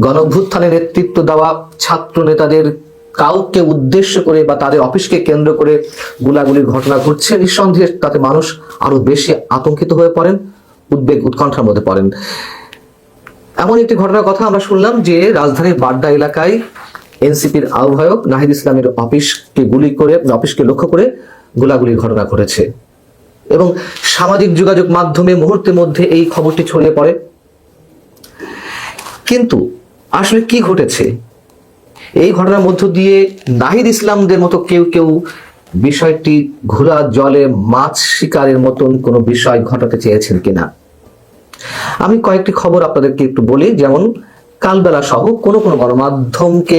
গণভ্যুত্থানে নেতৃত্ব দেওয়া ছাত্র নেতাদের কাউকে উদ্দেশ্য করে বা তাদের অফিসকে কেন্দ্র করে গুলাগুলির ঘটনা ঘটছে, নিঃসন্দেহে তাতে মানুষ আরও বেশি আতঙ্কিত হয়ে পড়েন, উদ্বেগ উৎকণ্ঠার মধ্যে পড়েন। এমন একটি ঘটনার কথা আমরা শুনলাম যে রাজধানীর বাড্ডা এলাকায় এনসিপির আহ্বায়ক নাহিদ ইসলামের অফিসকে গুলি করে, অফিসকে লক্ষ্য করে গোলাগুলির ঘটনা ঘটেছে। এবং সামাজিক যোগাযোগ মাধ্যমে মুহূর্তের মধ্যে এই খবরটি ছড়িয়ে পড়ে। কিন্তু আসলে কি ঘটেছে? এই ঘটনার মধ্য দিয়ে নাহিদ ইসলামদের মতো কেউ কেউ বিষয়টি ঘোড়া জলে মাছ শিকারের মতন কোনো বিষয় ঘটাতে চেয়েছেন কিনা? আমি কয়েকটি খবর আপনাদেরকে একটু বলি, যেমন কালবেলা সহ কোনো কোনো গণমাধ্যমকে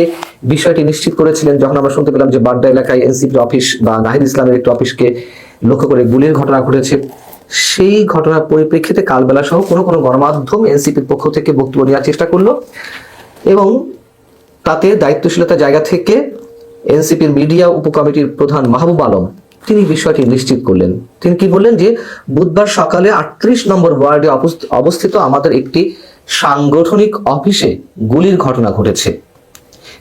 বিষয়টি নিশ্চিত করেছিলেন যখন আমরা শুনতে পেলাম যে বাড্ডা এলাকায় এনসিপির অফিস বা নাহিদ ইসলামের একটি অফিসকে লক্ষ্য করে গুলির ঘটনা ঘটেছে। সেই ঘটনার পরিপ্রেক্ষিতে কালবেলা সহ কোনো কোনো গণমাধ্যম এনসিপির পক্ষ থেকে বক্তব্য নেওয়ার চেষ্টা করল। এবং তাতে দায়িত্বশীলতা জায়গা থেকে এনসিপির মিডিয়া উপকমিটির প্রধান মাহবুব আলম, তিনি বিষয়টি নিশ্চিত করলেন। তিনি কি বললেন যে, বুধবার সকালে আটত্রিশ নম্বর ওয়ার্ডে অবস্থ- অবস্থিত আমাদের একটি সাংগঠনিক অফিসে গুলির ঘটনা ঘটেছে।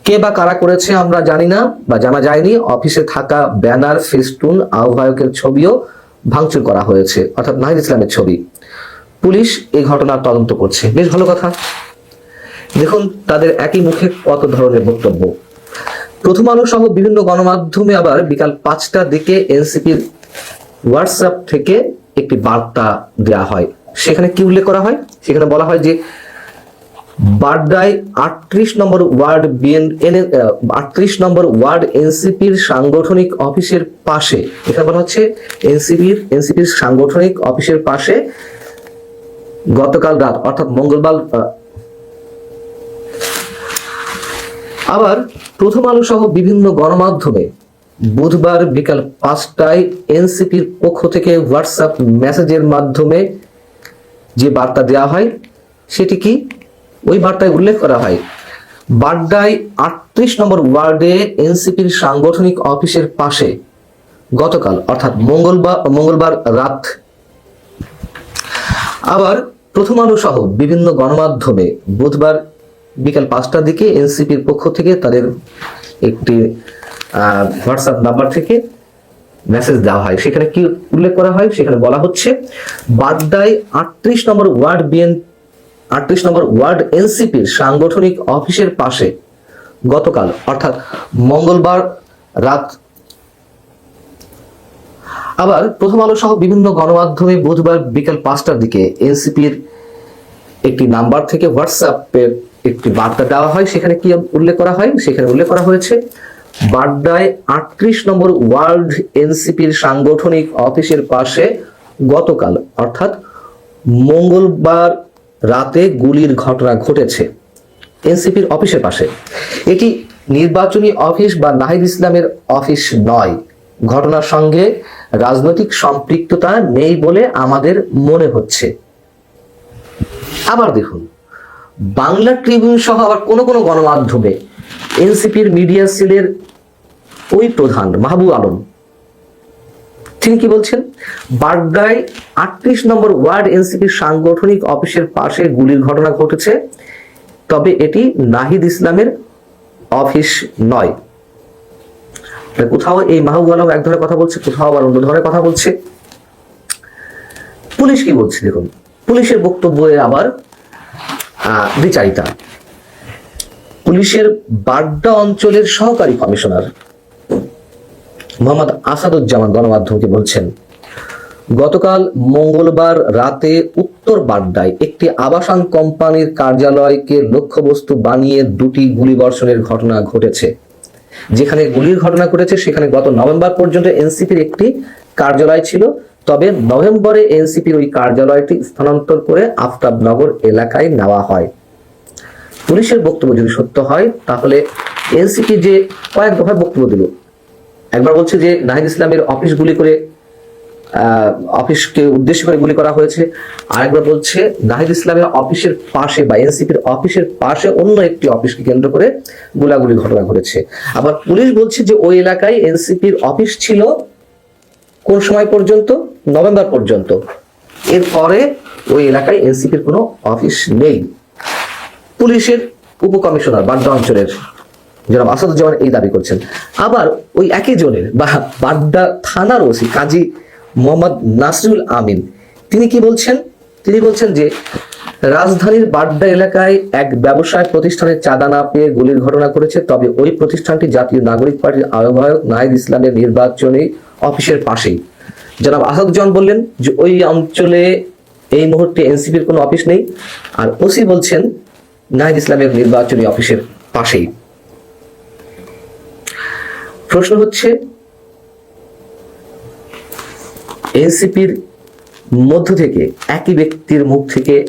কে বা কারা করেছে আমরা জানি না বা জানা যায়নি। অফিসে থাকা ব্যানার, ফেস্টুন, আহ্বায়কের ছবিও ভাঙচুর করা হয়েছে, অর্থাৎ নাহিদ ইসলামের ছবি। পুলিশ এই ঘটনার তদন্ত করছে। বেশ ভালো কথা। দেখুন, তাদের একই মুখে কত ধরনের বক্তব্য। প্রথম আলো সহ বিভিন্ন গণমাধ্যমে আবার বিকাল পাঁচটার দিকে এনসিপির হোয়াটসঅ্যাপ থেকে একটি বার্তা দেওয়া হয়। সেখানে কি উল্লেখ করা হয়? সেখানে বলা হয় যে, বাড্ডায় আটত্রিশ নম্বর ওয়ার্ড বিএন আটত্রিশ নম্বর ওয়ার্ড এনসিপির সাংগঠনিক অফিসের পাশে, এখানে বলা হচ্ছে এনসিপির এনসিপির সাংগঠনিক অফিসের পাশে গতকাল রাত, অর্থাৎ মঙ্গলবার আবার প্রথম আলো সহ বিভিন্ন গণমাধ্যমে বুধবার বিকাল পাঁচটায় এনসিপির পক্ষ থেকে হোয়াটসঅ্যাপ মেসেজের মাধ্যমে যে বার্তা দেওয়া হয়, সেটি কি? ওই বার্তায় উল্লেখ করা হয়, বাড্ডায় আটত্রিশ নম্বর ওয়ার্ডে এনসিপির সাংগঠনিক অফিসের পাশে গতকাল, অর্থাৎ মঙ্গলবার মঙ্গলবার রাত। আবার প্রথম আলো সহ বিভিন্ন গণমাধ্যমে বুধবার বিকাল পাঁচটার দিকে এনসিপির পক্ষ থেকে তাদের একটি হোয়াটসঅ্যাপ নাম্বার থেকে মেসেজ দেওয়া হয়। সেখানে কি উল্লেখ করা হয়? সেখানে বলা হচ্ছে, বাড্ডায় আটত্রিশ নম্বর ওয়ার্ড বিএন, আটত্রিশ নম্বর ওয়ার্ড এনসিপির সাংগঠনিক অফিসের পাশে গতকাল, অর্থাৎ মঙ্গলবার রাত আবার প্রথম আলো সহ বিভিন্ন গণমাধ্যমে বুধবার বিকাল পাঁচটার দিকে এনসিপির একটি নাম্বার থেকে হোয়াটসঅ্যাপের একটি বার্তা দেওয়া হয়, সেখানে কি উল্লেখ করা হয়? সেখানে উল্লেখ করা হয়েছে, বাড্ডায় আটত্রিশ নম্বর ওয়ার্ল্ড এনসিপির সাংগঠনিক অফিসের পাশে গতকাল, অর্থাৎ মঙ্গলবার রাতে গুলির ঘটনা ঘটেছে এনসিপির অফিসের পাশে। এটি নির্বাচনী অফিস বা নাহিদ ইসলামের অফিস নয়। ঘটনার সঙ্গে রাজনৈতিক সম্পৃক্ততা নেই বলে আমাদের মনে হচ্ছে। আবার দেখুন। বাংলা ট্রিবিউন সহ আবার কোন কোন গণমাধ্যমে এনসিপির মিডিয়া সেলের ওই প্রধান মাহবুব আলম, তিনি কি বলছেন? বাড্ডায় আটত্রিশ নম্বর ওয়ার্ড এনসিপির সাংগঠনিক অফিসের পাশে গুলির ঘটনা ঘটেছে, তবে এটি নাহিদ ইসলামের অফিস নয়। কোথাও এই মাহবুব আলম এক ধরনের কথা বলছে, কোথাও আবার অন্য ধরনের কথা বলছে? পুলিশ কি বলছে দেখুন? পুলিশের বক্তব্যে আবার বিচারিতা। পুলিশের বাড্ডা অঞ্চলের সহকারী কমিশনার মোহাম্মদ আসাদুজ্জামান গণমাধ্যমকে বলছেন, গতকাল মঙ্গলবার রাতে উত্তর বাড্ডায় একটি আবাসন কোম্পানির কার্যালয়কে লক্ষ্যবস্তু বানিয়ে দুটি গুলিবর্ষণের ঘটনা ঘটেছে। যেখানে গুলির ঘটনা ঘটেছে, সেখানে গত নভেম্বর পর্যন্ত এনসিপির একটি কার্যালয় ছিল। তবে নভেম্বরে এনসিপির ওই কার্যালয়টি স্থানান্তর করে আফতাবনগর এলাকায় নেওয়া হয়। পুলিশের বক্তব্য যদি সত্য হয়, তাহলে এনসিপি যে কয়েক দফায় বক্তব্য দিল। একবার বলছে যে নাহিদ ইসলামের অফিস গুলি করে অফিসকে উদ্দেশ্য করে গুলি করা হয়েছে। আরেকবার বলছে নাহিদ ইসলামের অফিসের পাশে বা এনসিপির অফিসের পাশে অন্য একটি অফিসকে কেন্দ্র করে গোলাগুলি ঘটনা ঘটেছে। আবার পুলিশ বলছে যে ওই এলাকায় এনসিপির অফিস ছিল কোন সময় পর্যন্ত? নভেম্বর পর্যন্ত। এরপরে ওই এলাকায় এনসিপির কোনো অফিস নেই। পুলিশের উপকমিশনার বাড্ডা অঞ্চলের জনাব আসাদুজ্জামান এই দাবি করছেন। আবার ওই একই জনের বা বাড্ডা থানার ওসি কাজী মোহাম্মদ নাসরুল আমিন, তিনি কি বলছেন? তিনি বলছেন যে, রাজধানীর বাড্ডা এলাকায় এক ব্যবসায় প্রতিষ্ঠানের চাঁদা না পেয়ে গুলির ঘটনা করেছে তবে ওই প্রতিষ্ঠানটি জাতীয় নাগরিক পার্টির আহ্বায়ক নাহিদ ইসলামের নির্বাচনী অফিসের পাশেই। জনাব আসাদুজ্জামান বললেন যে ওই অঞ্চলে এই মুহূর্তে এনসিপির কোনো অফিস নেই। আর ওসি বলছেন, নাহিদ ইসলামের নির্বাচনী অফিসের পাশেই। প্রশ্ন হচ্ছে, এনসিপির মধ্য থেকে, একই ব্যক্তির মুখ থেকে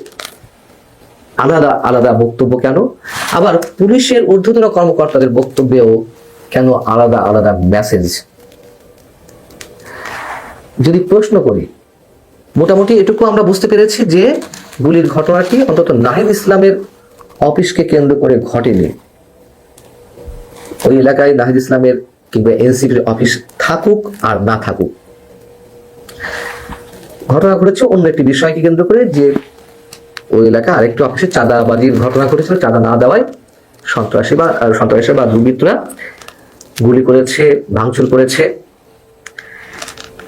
আলাদা আলাদা বক্তব্য কেন? আবার পুলিশের ঊর্ধ্বতন কর্মকর্তাদের বক্তব্যেও কেন আলাদা আলাদা মেসেজ যদি প্রশ্ন করি, মোটামুটি এটুকু আমরা বুঝতে পেরেছি যে গুলির ঘটনাটি অন্তত নাহিদ ইসলামের অফিসকে কেন্দ্র করে ঘটেনি। ওই এলাকায় নাহিদ ইসলামের কিংবা এনসিপির অফিস থাকুক আর না থাকুক। ঘটনা ঘটেছে অন্য একটি বিষয়কে কেন্দ্র করে যে ওই এলাকা আরেকটি অফিসে চাঁদাবাজির ঘটনা ঘটেছিল, চাঁদা না দেওয়ায় সন্ত্রাসী বা সন্ত্রাসী বা দুর্বৃত্তরা গুলি করেছে, ভাঙচুর করেছে।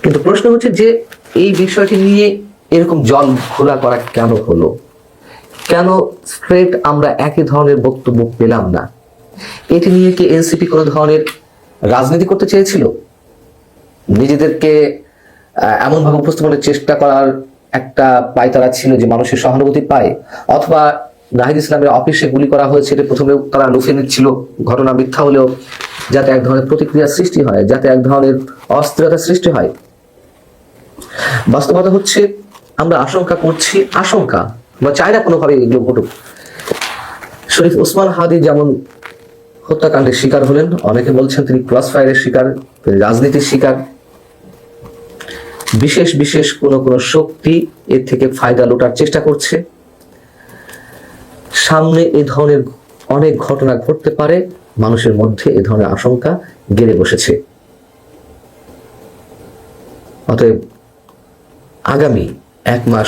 কিন্তু প্রশ্ন হচ্ছে যে এই বিষয়টি নিয়ে এরকম জল খোলা করা কেন হলো? কেন স্ট্রেট আমরা একই ধরনের বক্তব্য পেলাম না? এটি নিয়ে কি এনসিপি কোনো ধরনের রাজনীতি করতে চেয়েছিল? নিজেদেরকে এমনভাবে উপস্থাপনের চেষ্টা করার একটা পায়তারা ছিল যে মানুষের সহানুভূতি পায়, অথবা নাহিদ ইসলামের অফিসে গুলি করা হয়েছে, এটা প্রথমে তারা লুফে নিচ্ছিল, ঘটনা মিথ্যা হলেও যাতে এক ধরনের প্রতিক্রিয়া সৃষ্টি হয়, যাতে এক ধরনের অস্থিরতা সৃষ্টি হয়। বাস্তবতা হচ্ছে আমরা আশঙ্কা করছি, আশঙ্কা বা চাই না কোনোভাবে এগুলো ঘটুক। শরীফ ওসমান হাদি যেমন হত্যাকাণ্ডের শিকার হলেন, অনেকে বলছেন তিনি ক্রস ফায়ারের শিকার রাজনীতির শিকার। বিশেষ বিশেষ কোন কোন শক্তি এর থেকে ফায়দা লোটার চেষ্টা করছে। সামনে এ ধরনের অনেক ঘটনা ঘটতে পারে, মানুষের মধ্যে এ ধরনের আশঙ্কা গেড়ে বসেছে। অতএব আগামী এক মাস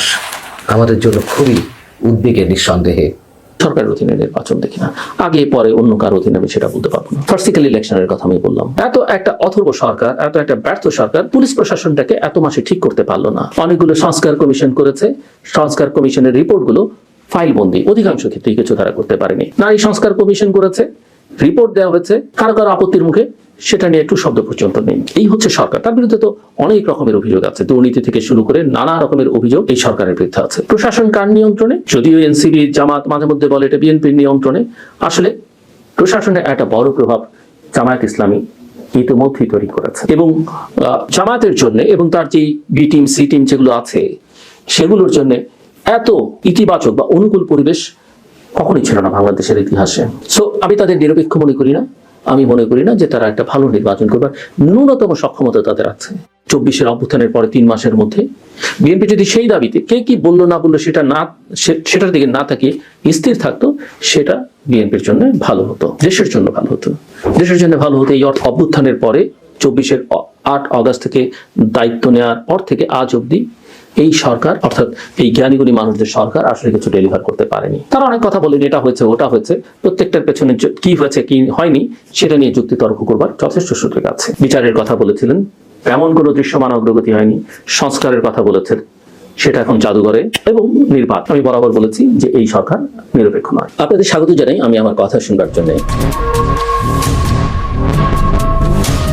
আমাদের জন্য খুবই উদ্বেগের নিঃসন্দেহে। সরকারের অধীনে নির্বাচন দেখি না। আগে পরে অন্য কার অধীনে আমি সেটা বলতে পারব না। ফার্সিক্যাল ইলেকশনের কথা আমি বললাম। এত একটা অথর্ব সরকার, এত একটা ব্যর্থ সরকার পুলিশ প্রশাসনটাকে এত মাসে ঠিক করতে পারল না। অনেকগুলো সংস্কার কমিশন করেছে। সংস্কার কমিশনের রিপোর্টগুলো ফাইল বন্দি অধিকাংশ ক্ষেত্রেই কিছু তারা করতে পারেনি। নারী সংস্কার কমিশন করেছে। রিপোর্ট দেওয়া হয়েছে। কারও কারও আপত্তির মুখে সেটা নিয়ে একটু শব্দ পর্যন্ত নেই। এই হচ্ছে সরকার। তার বিরুদ্ধে তো অনেক রকমের অভিযোগ আছে। দুর্নীতি থেকে শুরু করে নানা রকমের অভিযোগ এই সরকারের বিরুদ্ধে আছে। প্রশাসন কার নিয়ন্ত্রণে? যদিও এনসিবি জামাত মাঝে মধ্যে বলে এটা বিএনপির নিয়ন্ত্রণে। আসলে প্রশাসনের একটা বড় প্রভাব জামায়াত ইসলামী ইতিমধ্যেই তৈরি করেছে। এবং আহ, জামায়াতের জন্য এবং তার যে বি টিম সি টিম যেগুলো আছে সেগুলোর জন্য এত ইতিবাচক বা অনুকূল পরিবেশ কখনই ছিল না বাংলাদেশের ইতিহাসে। সো আমি তাদের নিরপেক্ষ মনে করি না। আমি মনে করি না যে তারা একটা ভালো নির্বাচন করবার ন্যূনতম সক্ষমতা তাদের আছে। চব্বিশের অভ্যুত্থানের পরে তিন মাসের মধ্যে বিএনপি যদি সেই দাবিতে কে কি বলল না বলল সেটা না সেটার দিকে না তাকিয়ে স্থির থাকতো, সেটা বিএনপির জন্য ভালো হতো। দেশের জন্য ভালো হতো। দেশের জন্য ভালো হতো এই অভ্যুত্থানের পরে চব্বিশের আট অগস্ট থেকে দায়িত্ব নেওয়ার পর থেকে আজ অবধি এই সরকার, অর্থাৎ এই জ্ঞানীগুণী মানুষদের সরকার আসলে কিছু ডেলিভার করতে পারেনি। তারা অনেক কথা বলেন, এটা হয়েছে, ওটা হয়েছে। প্রত্যেকটার পেছনে কি হয়েছে, কি হয়নি, সেটা নিয়ে যুক্তি তর্ক করবার যথেষ্ট সুযোগ আছে। বিচারের কথা বলেছিলেন, এমন কোনো দৃশ্যমান অগ্রগতি হয়নি। সংস্কারের কথা বলেছেন, সেটা এখন জাদুঘরে এবং নির্বাক। আমি বরাবর বলেছি যে এই সরকার নিরপেক্ষ নয়। আপনাদের স্বাগত জানাই, আমি আমার কথা শুনবার জন্য।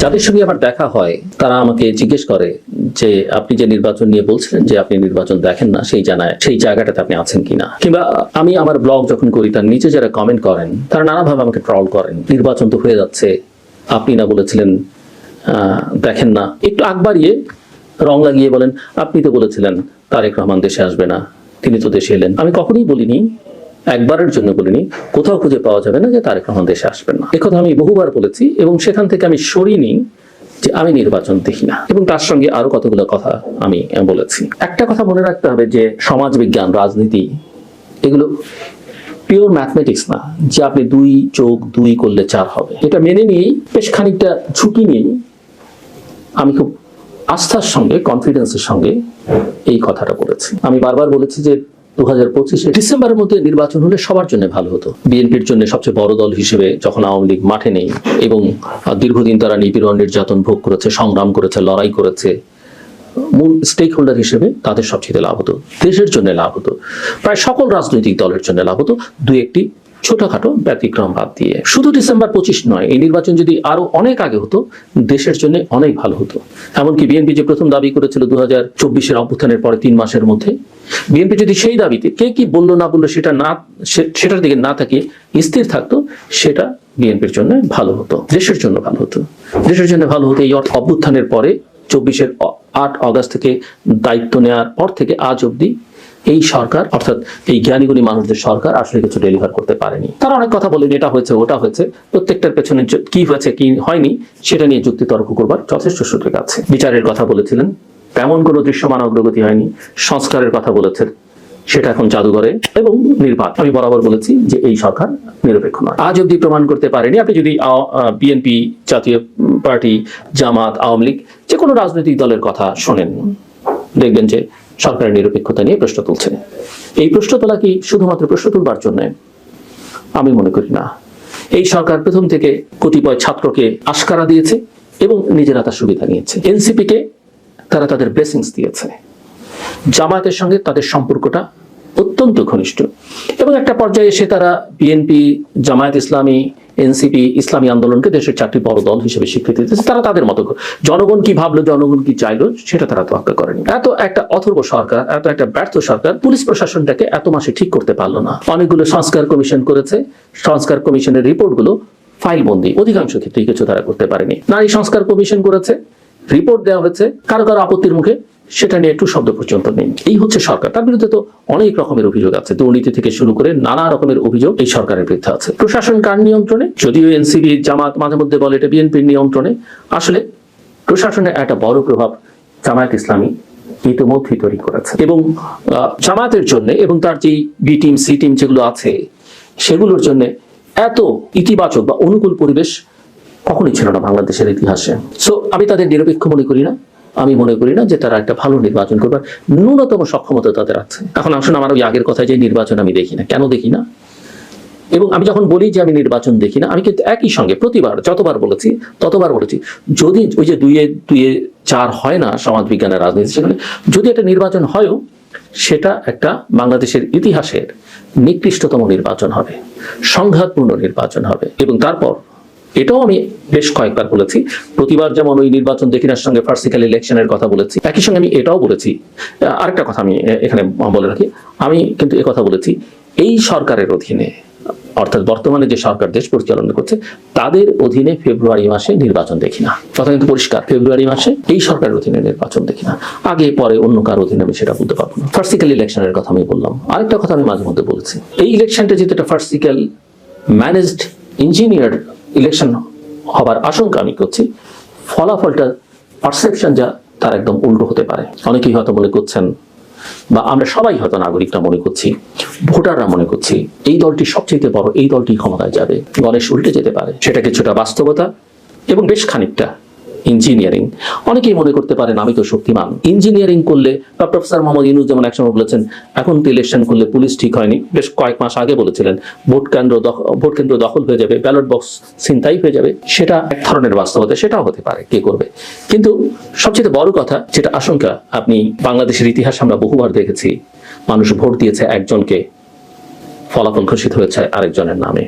যাদের সঙ্গে আমার দেখা হয়, তারা আমাকে জিজ্ঞেস করে যে, আপনি যে নির্বাচন নিয়ে বলছিলেন যে আপনি নির্বাচন দেখেন না, সেই জানায়, সেই জায়গাটাতে আপনি আছেন কিনা? কিংবা আমি আমার ব্লগ যখন করি, তার নিচে যারা কমেন্ট করেন, তারা নানাভাবে আমাকে ট্রল করেন, নির্বাচন তো হয়ে যাচ্ছে, আপনি না বলেছিলেন দেখেন না। একটু আগ বাড়িয়ে রং লাগিয়ে বলেন, আপনি তো বলেছিলেন, তারেক রহমান দেশে আসবে না, তিনি তো দেশে এলেন। আমি কখনোই বলিনি একবারের জন্য বলিনি, কোথাও খুঁজে পাওয়া যাবে না যে তারেক রহমান দেশে আসবেন না। একথা আমি বহুবার বলেছি এবং সেখান থেকে আমি সরিনি যে আমি নির্বাচন দেখি না। এবং তার সঙ্গে আরও কতগুলো কথা আমি বলেছি। একটা কথা মনে রাখতে হবে যে সমাজ বিজ্ঞান, রাজনীতি, এগুলো পিওর ম্যাথমেটিক্স না, যে আপনি দুই চোখ দুই করলে চার হবে। এটা মেনে নিয়েই বেশ খানিকটা ঝুঁকি নিয়েই আমি খুব আস্থার সঙ্গে কনফিডেন্সের সঙ্গে এই কথাটা বলেছি। আমি বারবার বলেছি যে দু হাজার পঁচিশে ডিসেম্বরের মধ্যে নির্বাচন হলে সবার জন্য ভালো হতো। বিএনপির জন্য সবচেয়ে বড় দল হিসেবে যখন আওয়ামী লীগ মাঠে নেই এবং দীর্ঘদিন তারা নিপীড়ন নির্যাতন ভোগ করেছে, সংগ্রাম করেছে, লড়াই করেছে, মূল স্টেক হোল্ডার হিসেবে তাদের সবচেয়ে লাভ হতো, দেশের জন্য লাভ হতো, প্রায় সকল রাজনৈতিক দলের জন্য লাভ হতো। দু একটি ছোটখাটো ব্যতিক্রম বাদ দিয়ে। শুধু ডিসেম্বর পঁচিশ নয়, এই নির্বাচন যদি আরও অনেক আগে হতো, দেশের জন্য অনেক ভালো হতো। এমনকি বিএনপি যে প্রথম দাবি করেছিল দু হাজার চব্বিশের অভ্যুত্থানের পরে তিন মাসের মধ্যে, বিএনপি যদি সেই দাবিতে কে কি বলল না বলল সেটা না সেটার দিকে না থাকে স্থির থাকতো, সেটা বিএনপির জন্য ভালো হতো, দেশের জন্য ভালো হতো। দেশের জন্য ভালো হতো এই অর্থ- অভ্যুত্থানের পরে চব্বিশের আট অগস্ট থেকে দায়িত্ব নেওয়ার পর থেকে আজ অবধি এই সরকার, অর্থাৎ এই জ্ঞানীগুণী মানুষদের সরকার আসলে কিছু ডেলিভার করতে পারেনি। তারা অনেক কথা বলেন, এটা হয়েছে, ওটা হয়েছে। প্রত্যেকটার পেছনে কি হয়েছে, কি হয়নি, সেটা নিয়ে যুক্তি তর্ক করবার যথেষ্ট সুযোগ আছে। বিচারের কথা বলেছিলেন, তেমন কোনো দৃশ্যমান অগ্রগতি হয়নি। সংস্কারের কথা বলেছেন, সেটা এখন জাদুঘরে এবং নির্বাক। আমি বরাবর বলেছি যে এই সরকার নিরপেক্ষ নয়। আজ অব্দি প্রমাণ করতে পারেনি। আপনি যদি বিএনপি জাতীয় পার্টি, জামাত, আওয়ামী লীগ যে কোনো রাজনৈতিক দলের কথা শোনেন, দেখবেন যে সরকারের নিরপেক্ষতা নিয়ে প্রশ্ন তুলছে। এই প্রশ্ন তোলা কি শুধুমাত্র প্রশ্ন তুলবার জন্য? আমি মনে করি না। এই সরকার প্রথম থেকে কতিপয় ছাত্রকে আশকারা দিয়েছে এবং নিজেরা তার সুবিধা নিয়েছে। এনসিপি কে তারা তাদের ব্লেসিংস দিয়েছে। জামায়াতের সঙ্গে তাদের সম্পর্কটা অত্যন্ত ঘনিষ্ঠ। এবং একটা পর্যায়ে এসে তারা বিএনপি, জামায়াত ইসলামী এনসিপি ইসলামী আন্দোলনকে দেশের চারটি বড় দল হিসেবে স্বীকৃতি দিয়েছে। তারা তাদের মতো জনগণ কি ভাবলো, জনগণ কি চাইলো, সেটা তারা তোয়াক্কা করেনি। এত একটা অথর্ব সরকার, এত একটা ব্যর্থ সরকার পুলিশ প্রশাসনটাকে এত মাসে ঠিক করতে পারল না। অনেকগুলো সংস্কার কমিশন করেছে। সংস্কার কমিশনের রিপোর্টগুলো ফাইল বন্দি অধিকাংশ ক্ষেত্রে কিছু তারা করতে পারেনি। নারী সংস্কার কমিশন করেছে। রিপোর্ট দেওয়া হয়েছে। কারও কারও আপত্তির মুখে সেটা নিয়ে একটু শব্দ পর্যন্ত নেই। এই হচ্ছে সরকার। তার বিরুদ্ধে তো অনেক রকমের অভিযোগ আছে। দুর্নীতি থেকে শুরু করে নানা রকমের অভিযোগ এই সরকারের বিরুদ্ধে আছে। প্রশাসন কার নিয়ন্ত্রণে? যদিও এনসিবি জামাত মাঝে মধ্যে বলে এটা বিএনপির নিয়ন্ত্রণে। আসলে প্রশাসনের একটা বড় প্রভাব জামায়াত ইসলামী ইতিমধ্যেই তৈরি করেছে। এবং আহ, জামায়াতের জন্য এবং তার যে বি টিম সি টিম যেগুলো আছে সেগুলোর জন্য এত ইতিবাচক বা অনুকূল পরিবেশ কখনই ছিল না বাংলাদেশের ইতিহাসে। সো আমি তাদের নিরপেক্ষ মনে করি না। আমি মনে করি না যে তারা একটা ভালো নির্বাচন করবার ন্যূনতম সক্ষমতা তাদের আছে। এখন আসুন, আমার ওই আগের কথায় যে নির্বাচন আমি দেখি না, কেন দেখি না? এবং আমি যখন বলি যে আমি নির্বাচন দেখি না, আমি কিন্তু একই সঙ্গে প্রতিবার, যতবার বলেছি, ততবার বলেছি, যদি ওই যে দুইয়ে দুইয়ে চার হয় না সমাজ বিজ্ঞানের রাজনীতি সেখানে, যদি একটা নির্বাচন হয়ও, সেটা একটা বাংলাদেশের ইতিহাসের নিকৃষ্টতম নির্বাচন হবে, সংঘাতপূর্ণ নির্বাচন হবে, এবং তারপর এটাও আমি বেশ কয়েকবার বলেছি। প্রতিবার যেমন ওই নির্বাচন দেখিনার সঙ্গে ফার্সিক্যাল ইলেকশনের কথা বলেছি, একই সঙ্গে আমি এটাও বলেছি। আরেকটা কথা আমি এখানে বলে রাখি। আমি কিন্তু কথা বলেছি, এই সরকারের অধীনে, অর্থাৎ বর্তমানে যে সরকার দেশ পরিচালনা করছে, তাদের অধীনে ফেব্রুয়ারি মাসে নির্বাচন দেখি না। কথা কিন্তু পরিষ্কার, ফেব্রুয়ারি মাসে এই সরকারের অধীনে নির্বাচন দেখি না। আগে, পরে অন্য কার অধীনে আমি সেটা বলতে পারব না। ফার্সিক্যাল ইলেকশনের কথা আমি বললাম। আরেকটা কথা আমি মাঝে মধ্যে বলেছি। এই ইলেকশনটা যেহেতু একটা ফার্সিক্যাল ম্যানেজড ইঞ্জিনিয়ার ইলেকশন হবার আশঙ্কা আমি করছি, ফলাফলটা পারসেপশন যা, তার একদম উল্টো হতে পারে। অনেকেই হয়তো মনে করছেন, বা আমরা সবাই হয়তো নাগরিকরা মনে করছি, ভোটাররা মনে করছি, এই দলটি সবচেয়ে বড়, এই দলটি ক্ষমতায় যাবে, গণেশ উল্টে যেতে পারে। সেটা কিছুটা বাস্তবতা এবং বেশ খানিকটা ইঞ্জিনিয়ারিং। অনেকেই মনে করতে পারেন আমি তো শক্তিমান। ইঞ্জিনিয়ারিং করলে বা প্রফেসর মোহাম্মদ ইনুস যেমন একসময় বলেছেন, এখন তো ইলেকশন করলে পুলিশ ঠিক হয়নি। বেশ কয়েক মাস আগে বলেছিলেন, ভোট কেন্দ্র ভোট কেন্দ্র দখল হয়ে যাবে, ব্যালট বক্স ছিনতাই হয়ে যাবে। সেটা এক ধরনের বাস্তবতা, সেটাও হতে পারে, কে করবে? কিন্তু সবচেয়ে বড় কথা, যেটা আশঙ্কা, আপনি বাংলাদেশের ইতিহাস আমরা বহুবার দেখেছি, মানুষ ভোট দিয়েছে একজনকে, ফলাফল ঘোষিত হয়েছে আরেকজনের নামে।